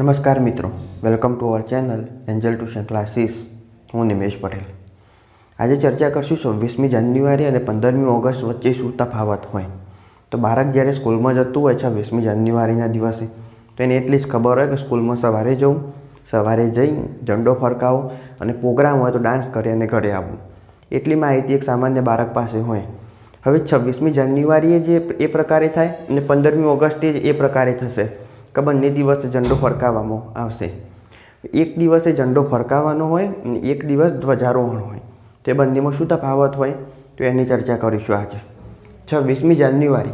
નમસ્કાર મિત્રો welcome to our channel angel tuition classes હું નિમેશ પટેલ. આજે ચર્ચા કરશું છવ્વીસમી જાન્યુઆરી અને પંદરમી ઓગસ્ટ વચ્ચે શું તફાવત હોય. તો બાળક જ્યારે સ્કૂલમાં જતું હોય છવ્વીસમી જાન્યુઆરીના દિવસે, તો એને એટલી જ ખબર હોય કે સ્કૂલમાં સવારે જવું, સવારે જઈ, ઝંડો ફરકાવો અને પ્રોગ્રામ હોય તો ડાન્સ કરી અને ઘરે આવવું. એટલી માહિતી એક સામાન્ય બાળક પાસે હોય. હવે છવ્વીસમી જાન્યુઆરીએ જે એ પ્રકારે થાય અને પંદરમી ઓગસ્ટે એ પ્રકારે થશે. કે બંને દિવસે ઝંડો ફરકાવવામાં આવશે. એક દિવસે ઝંડો ફરકાવવાનો હોય અને એક દિવસ ધ્વજારોહણ હોય. તે બંનેમાં શું તફાવત હોય તો એની ચર્ચા કરીશું આજે. છવ્વીસમી જાન્યુઆરી,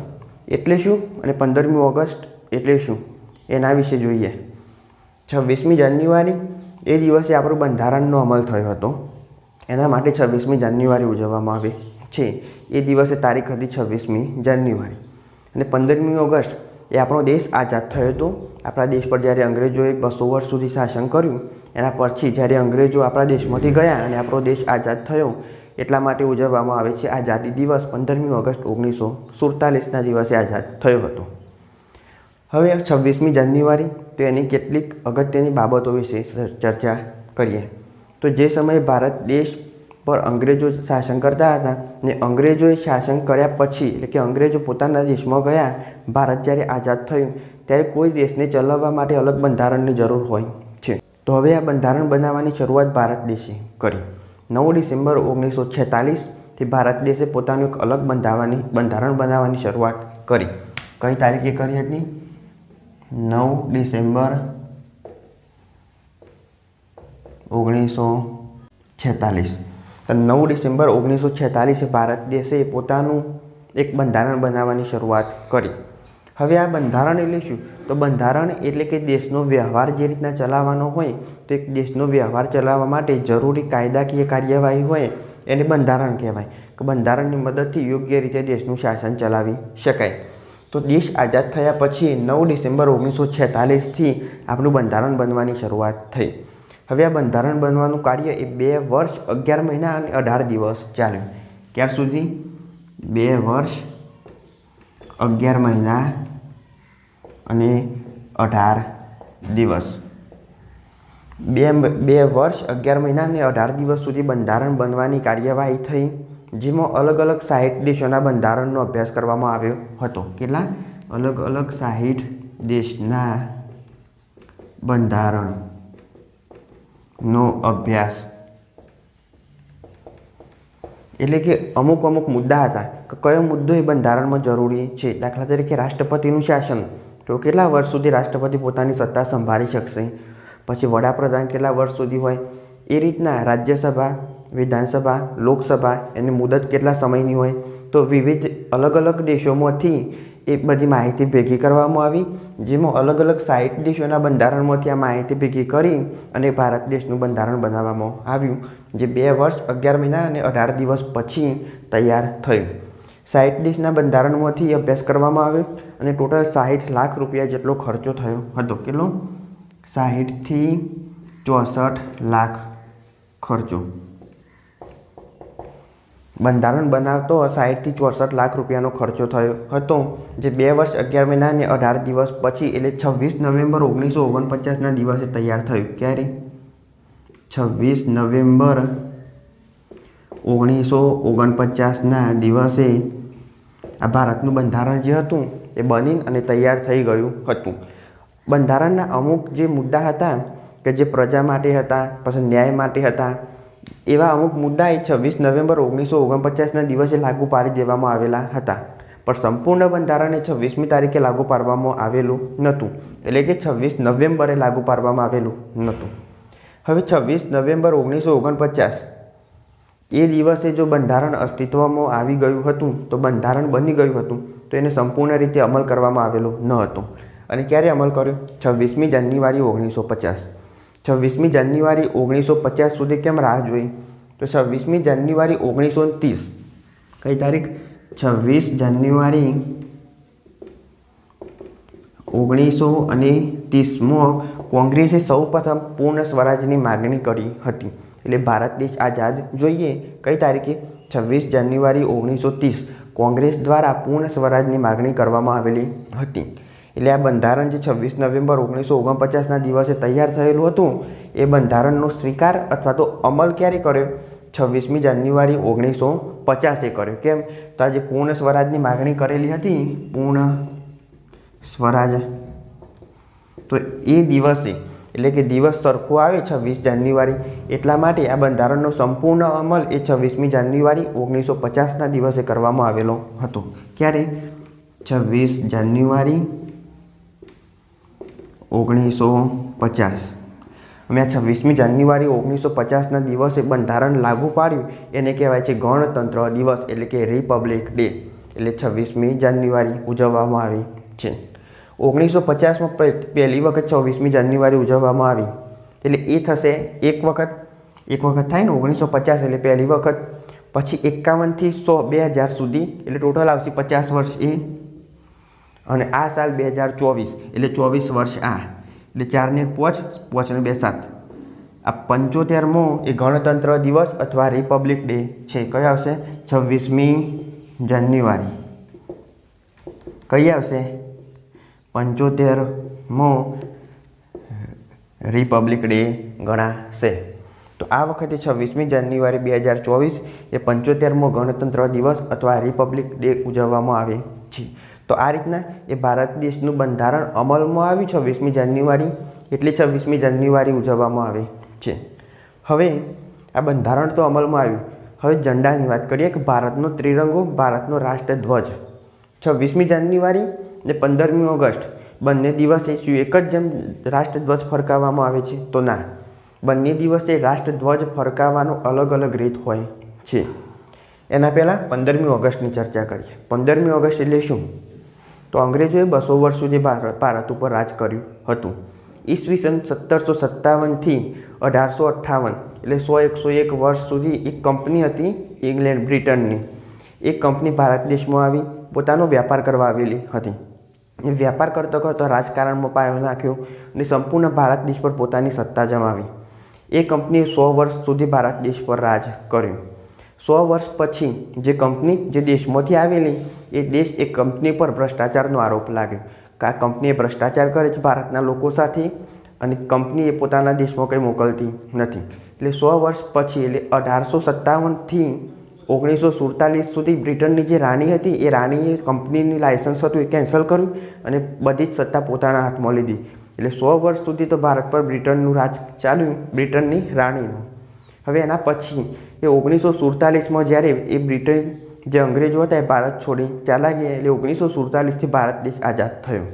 એટલે શું? અને પંદરમી ઓગસ્ટ, એટલે શું? એના વિશે જોઈએ. છવ્વીસમી જાન્યુઆરી, એ દિવસે આપણું બંધારણનો અમલ થયો હતો. એના માટે છવ્વીસમી જાન્યુઆરી ઉજવવામાં આવે છે. એ દિવસે તારીખ હતી છવ્વીસમી જાન્યુઆરી. અને પંદરમી ઓગસ્ટ એ આપણો દેશ આઝાદ થયો હતો. આપણા દેશ પર જ્યારે અંગ્રેજોએ બસો વર્ષ સુધી શાસન કર્યું, એના પછી જ્યારે અંગ્રેજો આપણા દેશમાંથી ગયા અને આપણો દેશ આઝાદ થયો, એટલા માટે ઉજવવામાં આવે છે આઝાદી દિવસ. પંદરમી ઓગસ્ટ ઓગણીસો સુડતાલીસના દિવસે આઝાદ થયો હતો. હવે છવ્વીસમી જાન્યુઆરી, તો એની કેટલીક અગત્યની બાબતો વિશે ચર્ચા કરીએ. તો જે સમયે ભારત દેશ પર અંગ્રેજો શાસન કરતા હતા ને અંગ્રેજોએ શાસન કર્યા પછી, એટલે કે અંગ્રેજો પોતાના દેશમાં ગયા, ભારત જ્યારે આઝાદ થયું, ત્યારે કોઈ દેશને ચલાવવા માટે અલગ બંધારણની જરૂર હોય છે. તો હવે આ બંધારણ બનાવવાની શરૂઆત ભારત દેશે કરી. નવ ડિસેમ્બર ઓગણીસો છેતાલીસથી ભારત દેશે પોતાનું એક અલગ બંધાવવાની બંધારણ બનાવવાની શરૂઆત કરી. કઈ તારીખે કરી હતી? નવ ડિસેમ્બર ઓગણીસો છેતાલીસ. નવ ડિસેમ્બર ઓગણીસો છેતાલીસે ભારત દેશે પોતાનું એક બંધારણ બનાવવાની શરૂઆત કરી. હવે આ બંધારણ એટલે શું તો બંધારણ એટલે કે દેશનો વ્યવહાર જે રીતના ચલાવવાનો હોય, તો એક દેશનો વ્યવહાર ચલાવવા માટે જરૂરી કાયદાકીય કાર્યવાહી હોય એને બંધારણ કહેવાય. કે બંધારણની મદદથી યોગ્ય રીતે દેશનું શાસન ચલાવી શકાય. તો દેશ આઝાદ થયા પછી નવ ડિસેમ્બર ઓગણીસો છેતાલીસથી આપણું બંધારણ બનવાની શરૂઆત થઈ. હવે આ બંધારણ બનવાનું કાર્ય એ બે વર્ષ, અગિયાર મહિના અને અઢાર દિવસ. ચાલ્યું ક્યાર સુધી? બે વર્ષ, અગિયાર મહિના અને અઢાર દિવસ. બે બે વર્ષ, અગિયાર મહિના અને અઢાર દિવસ સુધી બંધારણ બનવાની કાર્યવાહી થઈ, જેમાં અલગ અલગ સાહીઠ દેશોના બંધારણનો અભ્યાસ કરવામાં આવ્યો હતો. કેટલા? અલગ અલગ સાહીઠ દેશના બંધારણ. નો અભ્યાસ. એટલે કે અમુક અમુક મુદ્દા હતા કે કયો મુદ્દો એ બંધારણમાં જરૂરી છે? દાખલા તરીકે રાષ્ટ્રપતિનું શાસન. તો કેટલા વર્ષ સુધી રાષ્ટ્રપતિ પોતાની સત્તા સંભાળી શકશે? પછી વડાપ્રધાન કેટલા વર્ષ સુધી હોય? એ રીતના રાજ્યસભા, વિધાનસભા, લોકસભા, એની મુદત કેટલા સમયની હોય? તો વિવિધ અલગ અલગ દેશોમાંથી એ બધી માહિતી ભેગી કરવામાં આવી, જેમાં અલગ અલગ સાઈઠ દેશોના બંધારણમાંથી આ માહિતી ભેગી કરી અને ભારત દેશનું બંધારણ બનાવવામાં આવ્યું, જે બે વર્ષ, અગિયાર મહિના અને અઢાર દિવસ પછી તૈયાર થયું. સાઠ દેશના બંધારણમાંથી અભ્યાસ કરવામાં આવ્યો અને ટોટલ સાહીઠ લાખ રૂપિયા જેટલો ખર્ચો થયો હતો. કેટલો? સાહીઠથી ચોસઠ લાખ ખર્ચો. બંધારણ બનાવતો સાઠથી ચોસઠ લાખ રૂપિયાનો ખર્ચો થયો હતો, જે બે વર્ષ અગિયાર મહિના અને અઢાર દિવસ પછી એટલે છવ્વીસ નવેમ્બર ઓગણીસો ઓગણપચાસના દિવસે તૈયાર થયું. ક્યારે? છવ્વીસ નવેમ્બર ઓગણીસો ઓગણપચાસના દિવસે આ ભારતનું બંધારણ જે હતું એ બની અને તૈયાર થઈ ગયું હતું. બંધારણના અમુક જે મુદ્દા હતા કે જે પ્રજા માટે હતા, પછી ન્યાય માટે હતા એવા અમુક મુદ્દા એ છવ્વીસ નવેમ્બર ઓગણીસો ઓગણપચાસના દિવસે લાગુ પાડી દેવામાં આવેલા હતા. પણ સંપૂર્ણ બંધારણ એ છવ્વીસમી તારીખે લાગુ પાડવામાં આવેલું નહોતું. એટલે કે છવ્વીસ નવેમ્બરે લાગુ પાડવામાં આવેલું નહોતું. હવે છવ્વીસ નવેમ્બર ઓગણીસો ઓગણપચાસ, એ દિવસે જો બંધારણ અસ્તિત્વમાં આવી ગયું હતું, તો બંધારણ બની ગયું હતું, તો એને સંપૂર્ણ રીતે અમલ કરવામાં આવેલો ન હતો. અને ક્યારે અમલ કર્યો? છવ્વીસમી જાન્યુઆરી ઓગણીસો પચાસ. છવ્વીસમી જાન્યુઆરી ઓગણીસો પચાસ સુધી કેમ રાહ જોઈ? તો છવ્વીસમી જાન્યુઆરી ઓગણીસો ત્રીસ. કઈ તારીખ? છવ્વીસ જાન્યુઆરી ઓગણીસો અને ત્રીસમાં કોંગ્રેસે સૌપ્રથમ પૂર્ણ સ્વરાજની માગણી કરી હતી. એટલે ભારત દેશ આઝાદ જોઈએ. કઈ તારીખે? છવ્વીસ જાન્યુઆરી ઓગણીસો ત્રીસ. કોંગ્રેસ દ્વારા પૂર્ણ સ્વરાજની માગણી કરવામાં આવેલી હતી. એટલે આ બંધારણ જે છવ્વીસ નવેમ્બર ઓગણીસો ઓગણપચાસના દિવસે તૈયાર થયેલું હતું, એ બંધારણનો સ્વીકાર અથવા તો અમલ ક્યારે કર્યો? છવ્વીસમી જાન્યુઆરી ઓગણીસો પચાસે કર્યો. કેમ? તો આજે પૂર્ણ સ્વરાજની માગણી કરેલી હતી. પૂર્ણ સ્વરાજ. તો એ દિવસે, એટલે કે દિવસ સરખો આવે છવ્વીસ જાન્યુઆરી, એટલા માટે આ બંધારણનો સંપૂર્ણ અમલ એ છવ્વીસમી જાન્યુઆરી ઓગણીસો પચાસના દિવસે કરવામાં આવેલો હતો. ક્યારે? છવ્વીસ જાન્યુઆરી ઓગણીસો પચાસ મેં છવ્વીસમી જાન્યુઆરી ઓગણીસો પચાસના દિવસે બંધારણ લાગુ પાડ્યું. એને કહેવાય છે ગણતંત્ર દિવસ એટલે કે રિપબ્લિક ડે. એટલે છવ્વીસમી જાન્યુઆરી ઉજવવામાં આવી છે. ઓગણીસો પચાસમાં પહેલી વખત છવ્વીસમી જાન્યુઆરી ઉજવવામાં આવી. એટલે એ થશે એક વખત. એક વખત થાય ને ઓગણીસો પચાસ એટલે પહેલી વખત. પછી એકાવનથી સો, બે હજાર સુધી. એટલે ટોટલ આવશે પચાસ વર્ષ એ અને આ સાલ બે હજાર ચોવીસ, એટલે ચોવીસ વર્ષ આ. એટલે ચારને એક પોચ, પોચને બે સાત. આ પંચોતેરમો એ ગણતંત્ર દિવસ અથવા રિપબ્લિક ડે છે. કયો આવશે? છવ્વીસમી જાન્યુઆરી. કઈ આવશે? પંચોતેરમો રિપબ્લિક ડે ગણાશે. તો આ વખતે છવ્વીસમી જાન્યુઆરી બે હજાર ચોવીસ એ પંચોતેરમો ગણતંત્ર દિવસ અથવા રિપબ્લિક ડે ઉજવવામાં આવે તો આ રીતના એ ભારત દેશનું બંધારણ અમલમાં આવ્યું છવ્વીસમી જાન્યુઆરી, એટલે છવ્વીસમી જાન્યુઆરી ઉજવવામાં આવે છે. હવે આ બંધારણ તો અમલમાં આવ્યું. હવે ઝંડાની વાત કરીએ કે ભારતનો ત્રિરંગો, ભારતનો રાષ્ટ્રધ્વજ. છવ્વીસમી જાન્યુઆરી ને પંદરમી ઓગસ્ટ, બંને દિવસે શું એક જ જેમ રાષ્ટ્રધ્વજ ફરકાવવામાં આવે છે? તો ના. બંને દિવસે રાષ્ટ્રધ્વજ ફરકાવવાનો અલગ અલગ રીત હોય છે. એના પહેલાં પંદરમી ઓગસ્ટની ચર્ચા કરીએ. પંદરમી ઓગસ્ટ એટલે શું? તો અંગ્રેજોએ બસો વર્ષ સુધી ભારત ભારત ઉપર રાજ કર્યું હતું. ઈસવીસન સત્તરસો સત્તાવનથી અઢારસો અઠ્ઠાવન, એટલે સો એકસો એક વર્ષ સુધી એક કંપની હતી ઇંગ્લેન્ડ, બ્રિટનની. એ કંપની ભારત દેશમાં આવી, પોતાનો વ્યાપાર કરવા આવેલી હતી. એ વ્યાપાર કરતો કરતો રાજકારણમાં પાયો નાખ્યો અને સંપૂર્ણ ભારત દેશ પર પોતાની સત્તા જમાવી. એ કંપનીએ સો વર્ષ સુધી ભારત દેશ પર રાજ કર્યું. સો વર્ષ પછી જે કંપની, જે દેશમાંથી આવેલી, એ દેશ એ કંપની પર ભ્રષ્ટાચારનો આરોપ લાગે. કે આ કંપની ભ્રષ્ટાચાર કરે છે ભારતના લોકો સાથે, અને કંપની એ પોતાના દેશમાં કંઈ મોકલતી નથી. એટલે સો વર્ષ પછી, એટલે અઢારસો સત્તાવનથી ઓગણીસો સુડતાલીસ સુધી બ્રિટનની જે રાણી હતી, એ રાણીએ કંપનીની લાયસન્સ હતું એ કેન્સલ કર્યું અને બધી જ સત્તા પોતાના હાથમાં લીધી. એટલે સો વર્ષ સુધી તો ભારત પર બ્રિટનનું રાજ ચાલ્યું, બ્રિટનની રાણીનું. હવે એના પછી એ ઓગણીસો સુડતાલીસમાં જ્યારે એ બ્રિટન જે અંગ્રેજો હતા એ ભારત છોડી ચાલા ગયા એટલે ઓગણીસો સુડતાલીસથી ભારત દેશ આઝાદ થયો.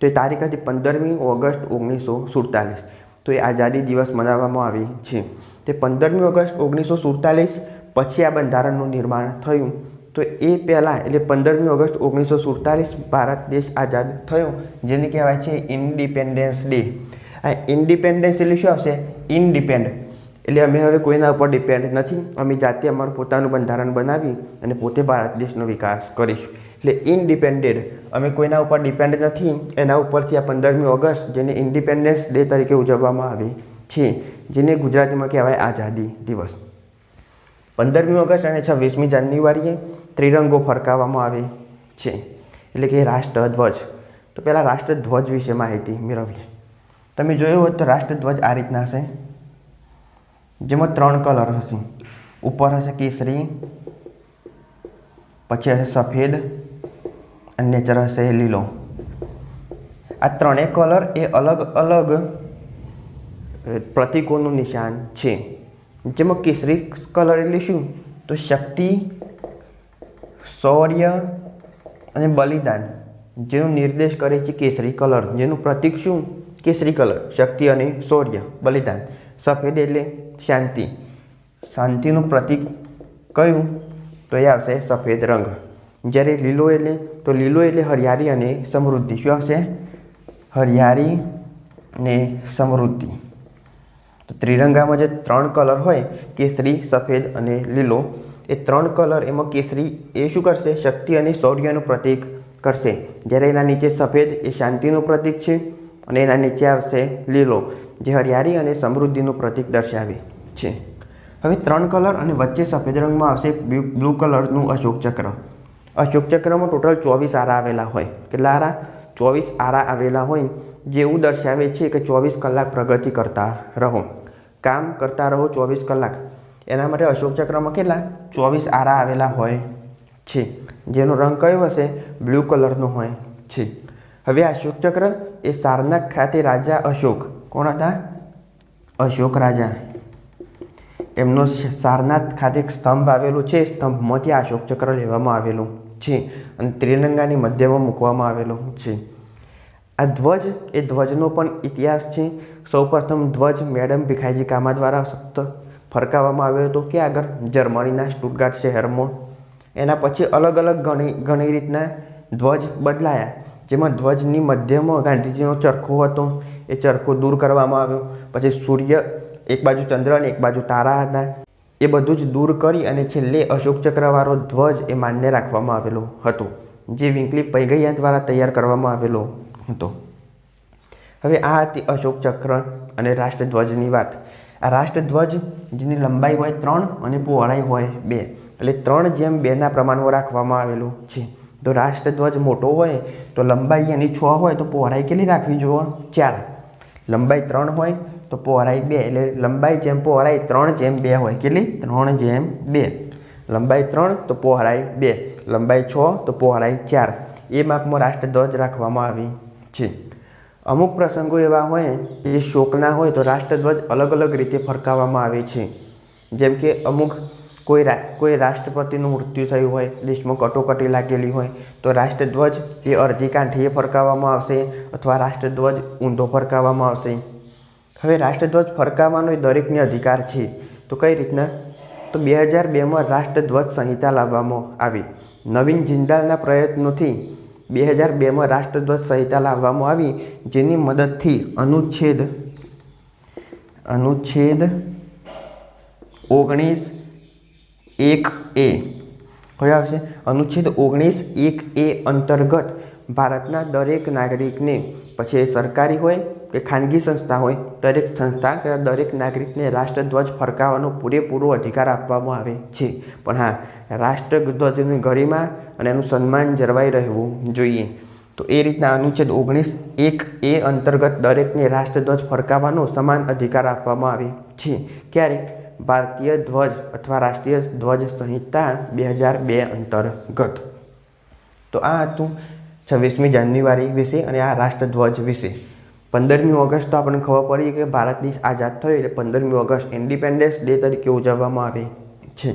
તો એ તારીખ હતી પંદરમી ઓગસ્ટ ઓગણીસો સુડતાલીસ. તો એ આઝાદી દિવસ મનાવવામાં આવે છે. તે પંદરમી ઓગસ્ટ ઓગણીસો સુડતાલીસ પછી આ બંધારણનું નિર્માણ થયું. તો એ પહેલાં એટલે પંદરમી ઓગસ્ટ ઓગણીસો સુડતાલીસ ભારત દેશ આઝાદ થયો, જેને કહેવાય છે ઇન્ડિપેન્ડન્સ ડે. આ ઇન્ડિપેન્ડન્સ એટલે શું આવશે? ઇનડિપેન્ડ એટલે અમે હવે કોઈના ઉપર ડિપેન્ડ નથી. અમે જાતે અમારું પોતાનું બંધારણ બનાવી અને પોતે ભારત દેશનો વિકાસ કરીશું. એટલે ઇનડિપેન્ડેડ અમે કોઈના ઉપર ડિપેન્ડ નથી. એના ઉપરથી આ પંદરમી ઓગસ્ટ જેને ઇન્ડિપેન્ડન્સ ડે તરીકે ઉજવવામાં આવે છે, જેને ગુજરાતીમાં કહેવાય આઝાદી દિવસ. પંદરમી ઓગસ્ટ અને છવ્વીસમી જાન્યુઆરીએ ત્રિરંગો ફરકાવવામાં આવે છે. એટલે કે રાષ્ટ્રધ્વજ. તો પહેલાં રાષ્ટ્રધ્વજ વિશે માહિતી મેળવીએ. તમે જોયું હોત તો રાષ્ટ્રધ્વજ આ રીતના હશે. જેમાં ત્રણ કલર હશે. ઉપર હશે કેસરી, પછી હશે સફેદ, અને નેચર હશે લીલો. આ ત્રણેય કલર એ અલગ અલગ પ્રતિકોનું નિશાન છે. જેમાં કેસરી કલર એટલે શું? તો શક્તિ, શૌર્ય, અને બલિદાન. જેનો નિર્દેશ કરે છે કેસરી કલર. જેનું પ્રતીક શું? કેસરી કલર. શક્તિ અને શૌર્ય, બલિદાન. સફેદ એટલે શાંતિ. શાંતિનું પ્રતીક કયું? તો એ આવશે સફેદ રંગ. જ્યારે લીલો એટલે, તો લીલો એટલે હરિયાળી અને સમૃદ્ધિ. શું આવશે? હરિયાળી ને સમૃદ્ધિ. તો ત્રિરંગામાં જે ત્રણ કલર હોય, કેસરી, સફેદ અને લીલો, એ ત્રણ કલર એમાં કેસરી એ શું કરશે? શક્તિ અને શૌર્યનું પ્રતીક કરશે. જ્યારે એના નીચે સફેદ, એ શાંતિનું પ્રતીક છે અને એના નીચે આવશે લીલો. જે હરિયાળી અને સમૃદ્ધિનું પ્રતીક દર્શાવે છે. હવે ત્રણ કલર અને વચ્ચે સફેદ રંગમાં આવશે બ્લુ કલરનું અશોક ચક્ર. અશોક ચક્રમાં ટોટલ ચોવીસ આરા આવેલા હોય. કેટલા આરા? ચોવીસ આરા આવેલા હોય જે એવું દર્શાવે છે કે ચોવીસ કલાક પ્રગતિ કરતા રહો. કામ કરતા રહો ચોવીસ કલાક. એના માટે અશોક ચક્રમાં કેટલા? ચોવીસ આરા આવેલા હોય છે. જેનો રંગ કયો હશે? બ્લુ કલરનો હોય છે. હવે અશોક ચક્ર એ સારનાથ ખાતે રાજા અશોક કોણ હતા? અશોક રાજા. એમનો સારનાથ ખાતે એક સ્તંભ આવેલો છે. સ્તંભમાંથી આ અશોક ચક્ર લેવામાં આવેલું છે અને ત્રિરંગાની મધ્યમાં મૂકવામાં આવેલો છે. આ ધ્વજ, એ ધ્વજનો પણ ઇતિહાસ છે. સૌપ્રથમ ધ્વજ મેડમ ભીખાઈજી કામા દ્વારા સતત ફરકાવવામાં આવ્યો હતો કે આગળ જર્મનીના સ્ટુટગાર્ટ શહેરમાં. એના પછી અલગ અલગ ઘણી ઘણી રીતના ધ્વજ બદલાયા. જેમાં ધ્વજની મધ્યમાં ગાંધીજીનો ચરખો હતો. એ ચરખો દૂર કરવામાં આવ્યો. પછી સૂર્ય એક બાજુ ચંદ્ર અને એક બાજુ તારા હતા. એ બધું જ દૂર કરી અને છેલ્લે અશોક ચક્રવાળો ધ્વજ એ માન્ય રાખવામાં આવેલો હતો, જે વિંકલી પૈગૈયા દ્વારા તૈયાર કરવામાં આવેલો હતો. હવે આ હતી અશોક ચક્ર અને રાષ્ટ્રધ્વજની વાત. આ રાષ્ટ્રધ્વજ જેની લંબાઈ હોય ત્રણ અને પહોળાઈ હોય બે, એટલે ત્રણ જેમ બેના પ્રમાણમાં રાખવામાં આવેલું છે. તો રાષ્ટ્રધ્વજ મોટો હોય તો લંબાઈ એની છ હોય તો પહોળાઈ કેટલી રાખવી જોઈએ ચાર. લંબાઈ ત્રણ હોય તો પહોળાઈ બે, એટલે લંબાઈ જેમ પહોળાઈ ત્રણ જેમ બે હોય. કેટલી? ત્રણ જેમ બે. લંબાઈ ત્રણ તો પહોળાઈ બે. લંબાઈ છ તો પહોળાઈ ચાર. એ માપમાં રાષ્ટ્રધ્વજ રાખવામાં આવી છે. અમુક પ્રસંગો એવા હોય જે શોકના હોય તો રાષ્ટ્રધ્વજ અલગ અલગ રીતે ફરકાવવામાં આવે છે. જેમ કે અમુક કોઈ કોઈ રાષ્ટ્રપતિનું મૃત્યુ થયું હોય, દેશમાં કટોકટી લાગેલી હોય, તો રાષ્ટ્રધ્વજ એ અડધી કાંઠીએ ફરકાવવામાં આવશે અથવા રાષ્ટ્રધ્વજ ઊંધો ફરકાવવામાં આવશે. હવે રાષ્ટ્રધ્વજ ફરકાવવાનો એ દરેકને અધિકાર છે. તો કઈ રીતના? તો બે હજાર બેમાં રાષ્ટ્રધ્વજ સંહિતા લાવવામાં આવી. નવીન જિંદાલના પ્રયત્નોથી બે હજાર બેમાં રાષ્ટ્રધ્વજ સંહિતા લાવવામાં આવી, જેની મદદથી અનુચ્છેદ અનુચ્છેદ ઓગણીસ એક એ. કયો આવશે. અનુચ્છેદ ઓગણીસ એક એ અંતર્ગત ભારતના દરેક નાગરિકને, પછી એ સરકારી હોય કે ખાનગી સંસ્થા હોય, દરેક સંસ્થા કે દરેક નાગરિકને રાષ્ટ્રધ્વજ ફરકાવવાનો પૂરેપૂરો અધિકાર આપવામાં આવે છે. પણ હા, રાષ્ટ્રધ્વજની ગરિમા અને એનું સન્માન જળવાઈ રહેવું જોઈએ. તો એ રીતના અનુચ્છેદ ઓગણીસ એક એ અંતર્ગત દરેકને રાષ્ટ્રધ્વજ ફરકાવવાનો સમાન અધિકાર આપવામાં આવે છે. ક્યારે ભારતીય ધ્વજ અથવા રાષ્ટ્રીય ધ્વજ સંહિતા બે હજાર બે અંતર્ગત. તો આ હતું છવ્વીસમી જાન્યુઆરી વિશે અને આ રાષ્ટ્રધ્વજ વિશે. પંદરમી ઓગસ્ટ તો આપણને ખબર પડી કે ભારત દેશ આઝાદ થયો એટલે પંદરમી ઓગસ્ટ ઇન્ડિપેન્ડન્સ ડે તરીકે ઉજવવામાં આવે છે.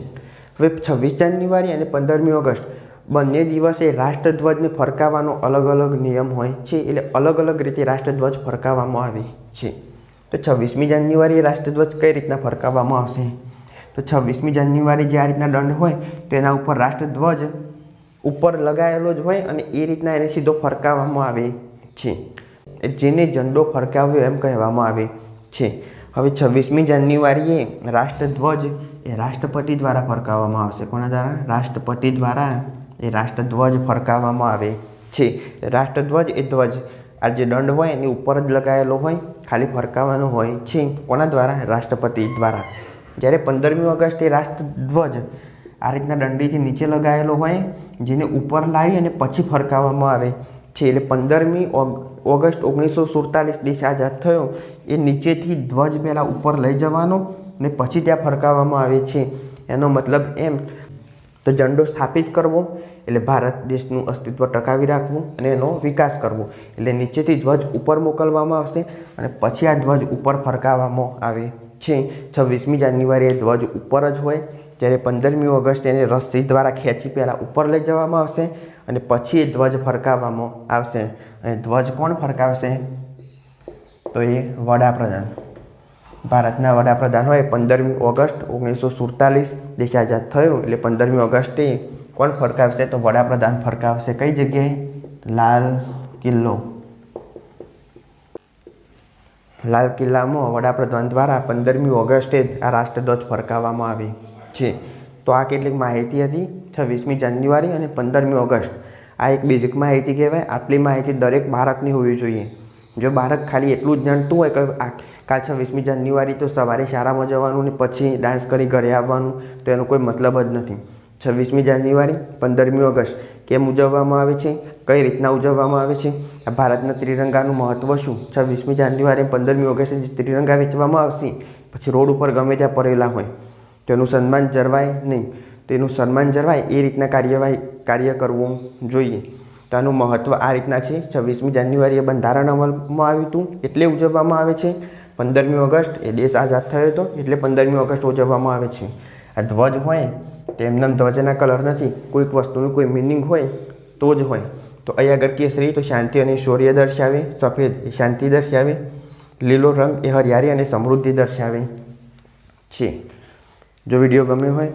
હવે છવ્વીસ જાન્યુઆરી અને પંદરમી ઓગસ્ટ બંને દિવસે રાષ્ટ્રધ્વજને ફરકાવવાનો અલગ અલગ નિયમ હોય છે એટલે અલગ અલગ રીતે રાષ્ટ્રધ્વજ ફરકાવવામાં આવે છે. તો છવ્વીસમી જાન્યુઆરીએ રાષ્ટ્રધ્વજ કઈ રીતના ફરકાવવામાં આવશે? તો છવ્વીસમી જાન્યુઆરી જે આ રીતના દંડ હોય, તો એના ઉપર રાષ્ટ્રધ્વજ ઉપર લગાવેલો જ હોય અને એ રીતના એને સીધો ફરકાવવામાં આવે છે. જેને ઝંડો ફરકાવ્યો એમ કહેવામાં આવે છે. હવે છવ્વીસમી જાન્યુઆરીએ રાષ્ટ્રધ્વજ એ રાષ્ટ્રપતિ દ્વારા ફરકાવવામાં આવશે. કોના દ્વારા? રાષ્ટ્રપતિ દ્વારા એ રાષ્ટ્રધ્વજ ફરકાવવામાં આવે છે. રાષ્ટ્રધ્વજ એ ધ્વજ આ જે દંડ હોય એની ઉપર જ લગાવેલો હોય, ખાલી ફરકાવવાનો હોય છે કોના દ્વારા રાષ્ટ્રપતિ દ્વારા. જ્યારે પંદરમી ઓગસ્ટે રાષ્ટ્રધ્વજ આ રીતના દંડીથી નીચે લગાવેલો હોય, જેને ઉપર લાવી અને પછી ફરકાવવામાં આવે છે. એટલે પંદરમી ઓગસ્ટ ઓગણીસો સુડતાલીસ દેશ આઝાદ થયો, એ નીચેથી ધ્વજ પહેલાં ઉપર લઈ જવાનો ને પછી ત્યાં ફરકાવવામાં આવે છે. એનો મતલબ એમ તો ઝંડો સ્થાપિત કરવો, એટલે ભારત દેશનું અસ્તિત્વ ટકાવી રાખવું અને એનો વિકાસ કરવો. એટલે નીચેથી ધ્વજ ઉપર મોકલવામાં આવશે અને પછી આ ધ્વજ ઉપર ફરકાવવામાં આવે છે. છવ્વીસમી જાન્યુઆરીએ ધ્વજ ઉપર જ હોય, જ્યારે પંદરમી ઓગસ્ટ એને રસ્સી દ્વારા ખેંચી પહેલાં ઉપર લઈ જવામાં આવશે અને પછી એ ધ્વજ ફરકાવવામાં આવશે. અને ધ્વજ કોણ ફરકાવશે? તો એ વડાપ્રધાન. ભારતના વડાપ્રધાન હોય, પંદરમી ઓગસ્ટ ઓગણીસો સુડતાલીસ દેશ આઝાદ થયો. એટલે પંદરમી ઓગસ્ટે કોણ ફરકાવશે? તો વડાપ્રધાન ફરકાવશે કઈ જગ્યાએ? લાલ કિલ્લો. લાલ કિલ્લામાં વડાપ્રધાન દ્વારા પંદરમી ઓગસ્ટે આ રાષ્ટ્રધ્વજ ફરકાવવામાં આવે છે. તો આ કેટલીક માહિતી હતી? છવ્વીસમી જાન્યુઆરી અને પંદરમી ઓગસ્ટ. આ એક બેઝિક માહિતી કહેવાય. આટલી માહિતી દરેક બાળકની હોવી જોઈએ. જો બાળક ખાલી એટલું જ જાણતું હોય કે આ કાલ છવ્વીસમી જાન્યુઆરી તો સવારે શાળામાં જવાનું ને પછી ડાન્સ કરી ઘરે આવવાનું, તો એનો કોઈ મતલબ જ નથી. છવ્વીસમી જાન્યુઆરી પંદરમી ઓગસ્ટ, કેમ ઉજવવામાં આવે છે? કઈ રીતના ઉજવવામાં આવે છે? આ ભારતના ત્રિરંગાનું મહત્ત્વ શું? છવ્વીસમી જાન્યુઆરી પંદરમી ઓગસ્ટે જે ત્રિરંગા વેચવામાં આવશે, પછી રોડ ઉપર ગમે ત્યાં પડેલા હોય તેનું સન્માન જળવાય નહીં. તેનું સન્માન જળવાય, એ રીતના કાર્યવાહી, કાર્ય કરવું જોઈએ. તો આનું મહત્ત્વ આ રીતના છે. છવ્વીસમી જાન્યુઆરીએ બંધારણ અમલમાં આવ્યું હતું, એટલે ઉજવવામાં આવે છે. પંદરમી ઓગસ્ટ એ દેશ આઝાદ થયો હતો, એટલે પંદરમી ઓગસ્ટ ઉજવવામાં આવે છે. આ ધ્વજ હોય, તો એમના ધ્વજના કલર નથી, કોઈક વસ્તુનું કોઈ મિનિંગ હોય, તો જ હોય. તો અહીંયા આગળ કેસરી, તો શાંતિ અને શૌર્ય દર્શાવે, સફેદ એ શાંતિ દર્શાવે, લીલો રંગ એ હરિયાળી અને સમૃદ્ધિ દર્શાવે છે. જો વીડિયો ગમ્યો હોય,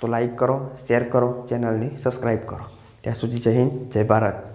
તો લાઈક કરો, શેર કરો, ચેનલને સબસ્ક્રાઈબ કરો. ત્યાં સુધી જય હિન્દ, જય ભારત.